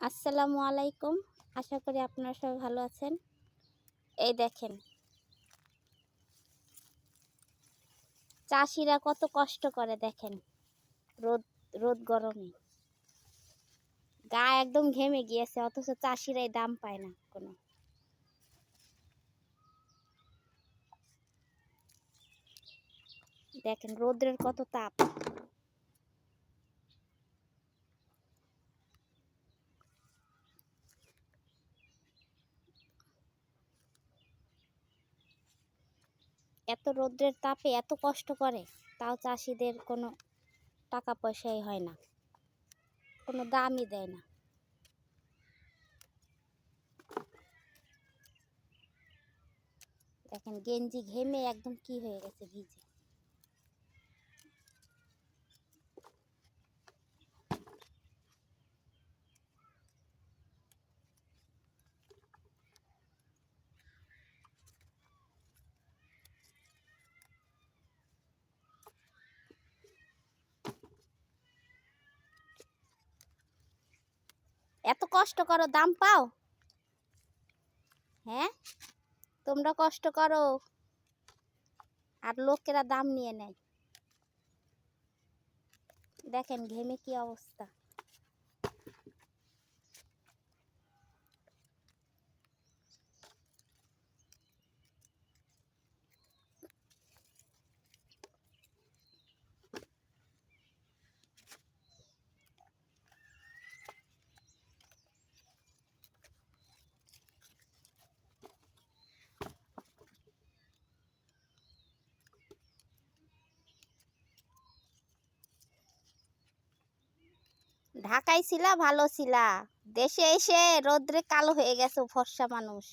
আসসালামু আলাইকুম। আশা করি আপনারা সবাই ভালো আছেন। এই দেখেন। চাষিরা কত কষ্ট করে দেখেন। রোদ রোদ গরমে। গা একদম ঘেমে গিয়েছে, অথচ চাষিরাই দাম পায় না কোনো। দেখেন রোদ্রের কত তাপ। এত রোদ্রের তাপে এত কষ্ট করে, তাও চাষিদের কোনো টাকা পয়সাই হয় না। কোনো দামই দেয় না। দেখেন, গেঞ্জি ঘেমে একদম কি হয়ে গেছে ভিজে। এত কষ্ট করো, দাম পাও? হ্যাঁ? তোমরা কষ্ট করো। আর লোকেরা দাম নিয়ে নেয়। দেখেন ঘেমে কি অবস্থা। ঢাকায় ছিলা ভালো ছিলা। দেশে এসে রোদ্রে কালো হয়ে গেছে ফর্সা মানুষ।